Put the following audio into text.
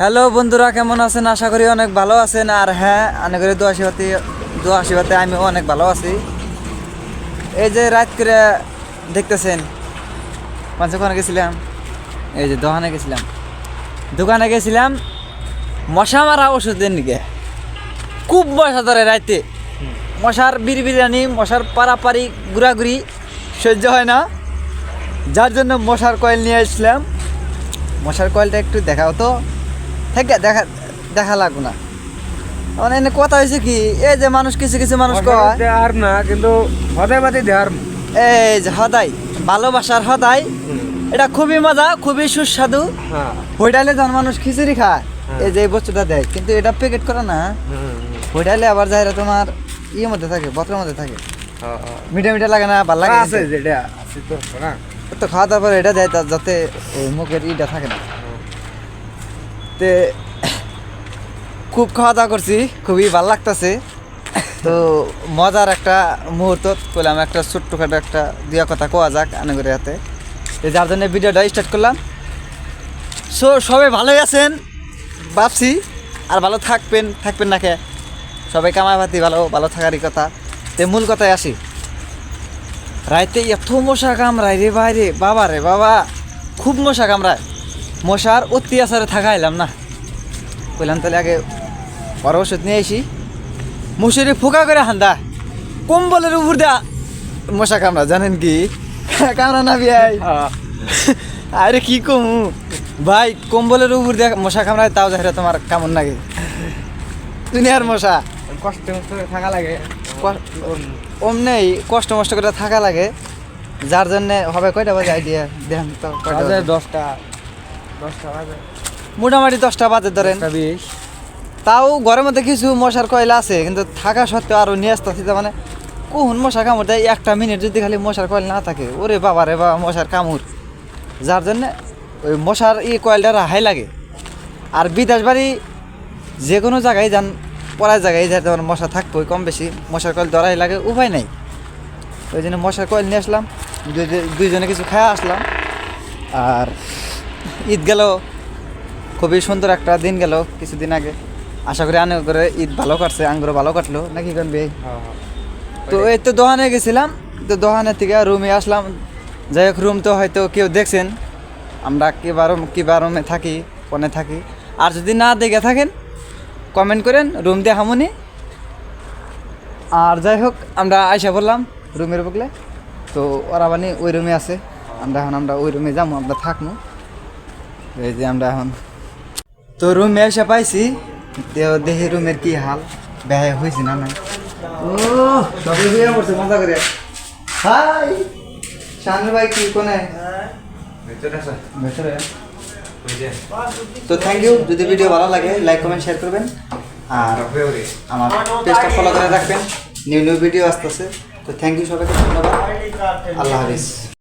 Hello বন্ধুরা, কেমন আছেন? আশা করি অনেক ভালো আছেন। আর হ্যাঁ আনে করে দু আশীর্বাদে দু আশীর্বাদে আমিও অনেক ভালো আছি। এই যে রাত করে দেখতেছেন পাঁচ ওখানে গেছিলাম। এই যে দোকানে গেছিলাম। দোকানে গেছিলাম, মশা মারা ওষুধের নিকে খুব মশা ধরে রাইতে। মশার বিড়ি বিরিয়ানি মশার পাড়াপাড়ি ঘুরাঘুরি সহ্য হয় না। যার জন্য মশার কয়েল নিয়ে এসেছিলাম মশার কয়েলটা একটু দেখাও তো। থেকে দেখা দেখা লাগবো না। মানে এনে কথা হয়েছে কি এই যে মানুষ কিছু কিছু মানুষ কয় দেওয়ার না কিন্তু হদাই বাদে দেওয়ার এই যে হদাই ভালোবাসার হদাই এটা খুবই মজা খুবই সুস্বাদু। হ্যাঁ। হোটেলে যখন মানুষ খিচুড়ি খায় হ্যাঁ। এই যে এই বস্তুটা দেয় কিন্তু এটা প্যাকেট করা না। হোটেলে আবার যায় তোমার ইয়ের মধ্যে থাকে বত্রের মধ্যে থাকে। মিঠা মিঠা লাগে না ভালো লাগে আছে যেটা আছে তো না। তো খাওয়া দাওয়ার পরে এটা দেয় যাতে মুখের ইটা থাকে না। তে খুব খাওয়া দাওয়া করছি, খুবই ভালো লাগতেছে। তো মজার একটা মুহূর্ত করলাম, একটা ছোট্টখাটো একটা দুয়া কথা কোয়া যাক আনে করে হাতে যার জন্য ভিডিওটা স্টার্ট করলাম। সো, সবাই ভালোই আছেন? ভাবছি, আর ভালো থাকবেন থাকবেন না কে? সবাই কামাই ভালো ভালো থাকারই কথা। তে মূল কথায় আসি। রাইতে এত মশা কামড়ায় রে বাইরে বাবা রে বাবা, খুব মশা কামড়ায়। মশার অত্যাচারে থাকা এলাম না। কইলাম তাহলে আগে বড় ওষুধ নিয়ে আসি মশুরি ফোকা করে হান্দা। কম্বলের উপর দেয়া মশা কামড়া জানেন কি? কামড়া না বিয়াই। আরে কি কমু? ভাই কম্বলের উপর দেয়া মশা কামড়ায় তাও যাই তোমার কেমন লাগে? দুনিয়ার মশা। কষ্ট থাকা লাগে। অমনেই কষ্ট মষ্ট করে থাকা লাগে। যার জন্য হবে কয়টা বাজে আইডিয়া দেখেন তো? দশটা। মোটামুটি দশটা বাজে ধরেন। তাও ঘরের মধ্যে কিছু মশার কয়লা আছে কিন্তু থাকা সত্ত্বেও আরও নিয়ে আসতে মানে কোন মশা কামড় দেয় একটা মিনিট যদি খালি মশার কয়েল না থাকে? ওরে বাবা রে বাবা মশার কামড়। যার জন্য ওই মশার ই কয়েলটা রাহাই লাগে। আর বিদেশ বাড়ি যে কোনো জায়গায় যান পড়ার জায়গায় যাতে তোমার মশা থাকবোই কম বেশি মশার কয়েল ধরাই লাগে উপায় নাই। ওই জন্য মশার কয়েল নিয়ে আসলাম দুই- দুইজনে কিছু খাওয়া আসলাম। আর ঈদ গেল খুবই সুন্দর একটা দিন গেল কিছুদিন আগে। আশা করি আনে করে ঈদ ভালো কাটছে আঙ্গুরও ভালো কাটলো নাকি কোন হ্যাঁ হ্যাঁ। তো এই তো দোকানে গেছিলাম তো দোকানের থেকে রুমে আসলাম। যাই হোক রুম তো হয়তো কেউ দেখছেন আমরা কিবা রুম কিবা রুমে থাকি কোনে থাকি। আর যদি না দেখে থাকেন কমেন্ট করেন রুম দিয়ে হামুনি। আর যাই হোক আমরা আইসা বললাম রুমের বকলে তো ওরা মানে ওই রুমে আছে আমরা এখন আমরা ওই রুমে যাব আমরা থাকব এই যে আমরা এখন তো রুমে এসে পাইছি। দেখি রুমের কি হাল? ব্যয় হয়েছে না নাই? ও সবে বিয়ে করছে মজা করে। হাই! শানু ভাই কি কোনে? ভেতরে তো থ্যাংক ইউ যদি ভিডিও ভালো লাগে লাইক কমেন্ট শেয়ার করবেন। আর আমার পেজটা ফলো করে রাখবেন। নিউ নিউ ভিডিও আসতেছে। তো থ্যাংক ইউ সবাইকে ধন্যবাদ। আল্লাহ হাফিজ।